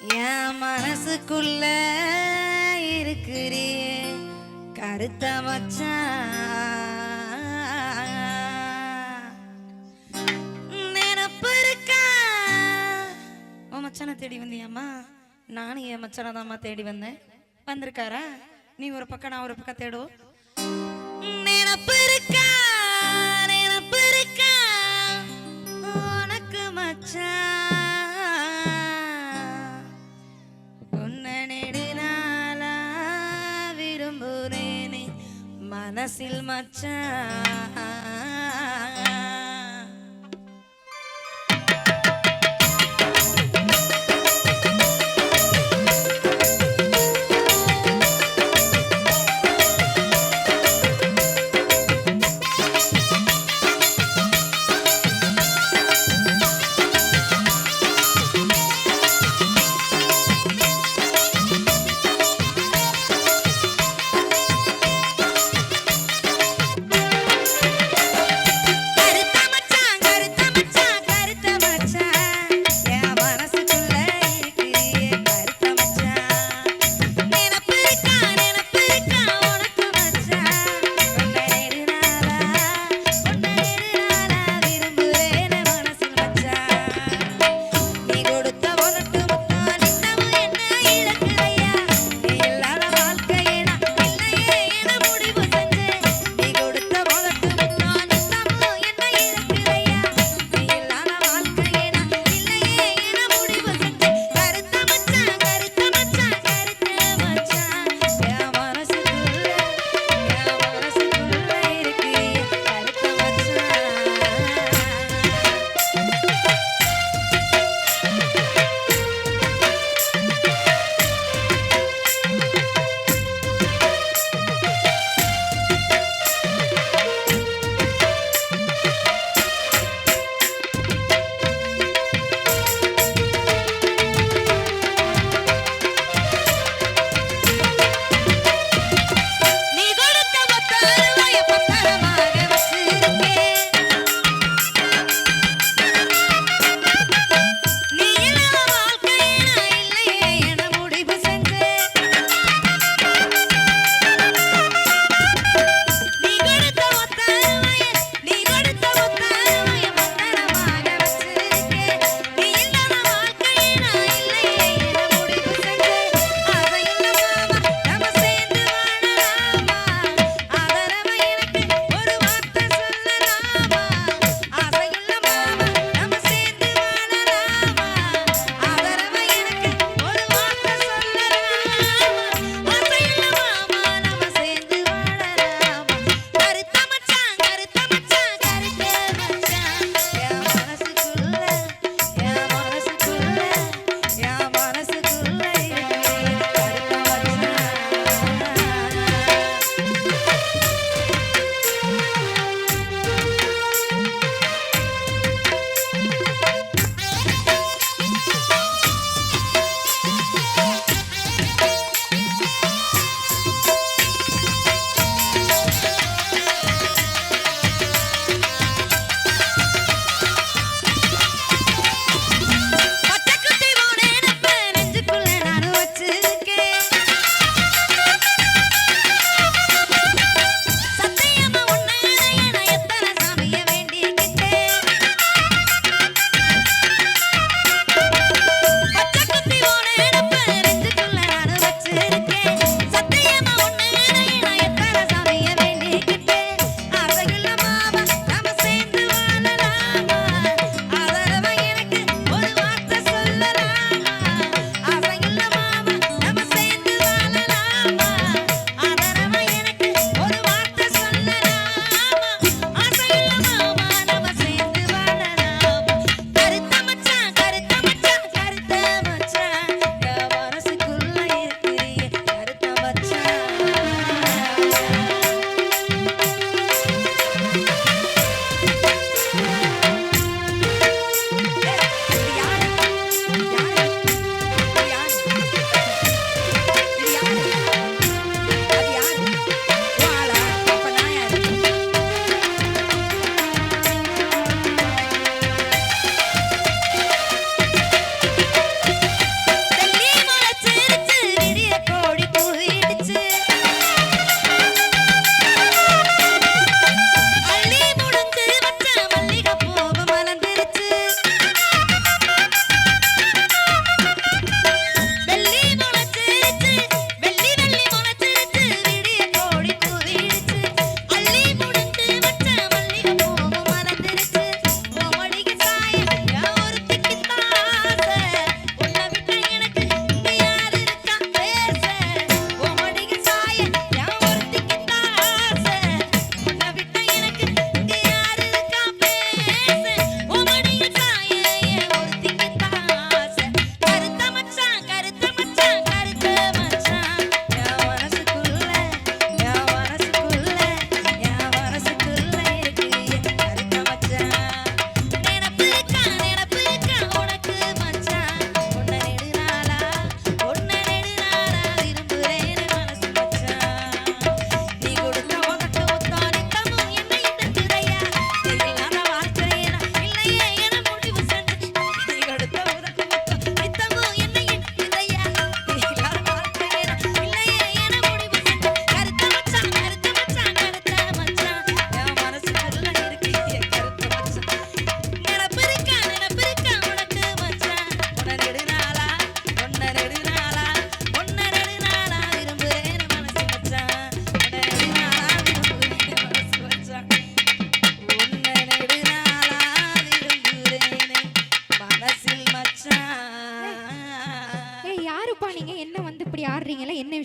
என் மனசுக்குள்ள இருக்கிறே கருத்த மச்சான் நினப்பு இருக்கா? உன் மச்சானை தேடி வந்தியாம்மா? நானும் என் மச்சானை தாம்மா தேடி வந்தேன். வந்திருக்காரா? நீ ஒரு பக்கம் நான் ஒரு பக்கம் தேடுவோம் நினப்பு இருக்கா? மனசில் மச்சான்.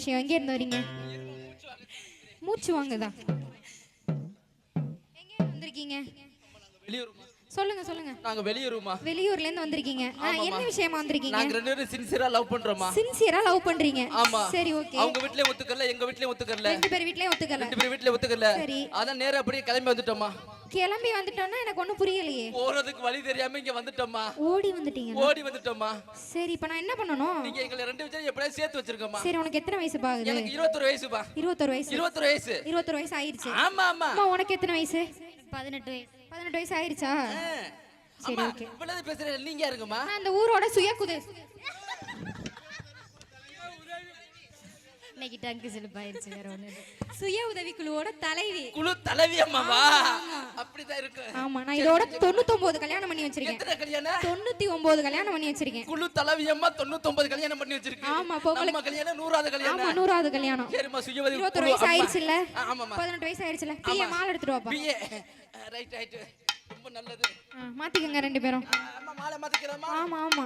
விஷயம். எங்க இருந்து வரீங்க? மூச்சு வாங்குதா? எங்க வந்திருக்கீங்க? வெளியூர்மா சொல்லுங்க சொல்லுங்க. நாங்க வெளியூருமா? வெளியூர்ல இருந்து வந்திருக்கீங்க. என்ன விஷயமா வந்திருக்கீங்க? நாங்க ரெண்டு பேரும் சின்சியரா லவ் பண்றோமா சின்சியரா லவ் பண்றீங்க. ஆமா. சரி ஓகே அவங்க வீட்லயும் ஒத்துக்கல எங்க வீட்லயும் ஒத்துக்கல. ரெண்டு பேர் வீட்லயும் ஒத்துக்கல. ரெண்டு பேர் வீட்லயும் ஒத்துக்கல. சரி. அதான் நேரா அப்படியே கிளம்பி வந்துட்டோமா கிளம்பி வந்துட்டோம்னா எனக்கு ஒண்ணும் புரியலையே. போறதுக்கு வழி தெரியாம இங்க வந்துட்டோமா ஓடி வந்துட்டீங்க ஓடி வந்துட்டோமா சரி இப்ப நான் என்ன பண்ணணும்? நீங்க எங்களை ரெண்டு பேரும் எப்படியாவது சேர்த்து வச்சிருக்கோமா சரி உனக்கு எத்தனை வயசு பாகுது எனக்கு இருபத்தொரு வயசுப்பா. இருபத்தொரு வயசு. இருபத்தொரு வயசு. இருபத்தொரு வயசு ஆயிருச்சு. ஆமா ஆமா. அம்மா உனக்கு எத்தனை வயசு? பதினெட்டு வயசு. பதினெட்டு வயசு ஆயிருச்சா? சரி ஓகே. இவ்வளவு பேசுறேன் நீங்க நான் அந்த ஊரோட சுய குது இன்னைக்கு டங்கு சிலிப்பாயிருச்சு வேற ஒண்ணு இல்ல. சுய உதவி குழுவோட தலைவி. குழு தலைவி அம்மாவா? அப்படிதான் இருக்கு. ஆமா நான் இதோட தொண்ணூத்தொன்பது கல்யாணம் பண்ணி வச்சிருக்கேன். கல்யாணம்? தொண்ணூத்தி ஒன்பது கல்யாணம் பண்ணி வச்சிருக்கேன். குழு தலைவி அம்மா தொண்ணூத்தொன்பது கல்யாணம் பண்ணி வச்சிருக்கு. ஆமா, நம்ம கல்யாணம் நூறாவது ஆமா கல்யாணம் நூறாவது கல்யாணம். சரிம்மா சுயவதி இருபத்தொரு வயசு ஆயிருச்சுல்ல ஆமாம்மா. பதினெட்டு வயசு ஆயிருச்சுல பிஏ மாலை எடுத்துட்டு வாப்பா. பிஏ. ரைட் ரைட் ரொம்ப நல்லது. மாத்திக்கங்க ரெண்டு பேரும். அம்மா மாலை மாத்திக்கிறோமா ஆமா ஆமா.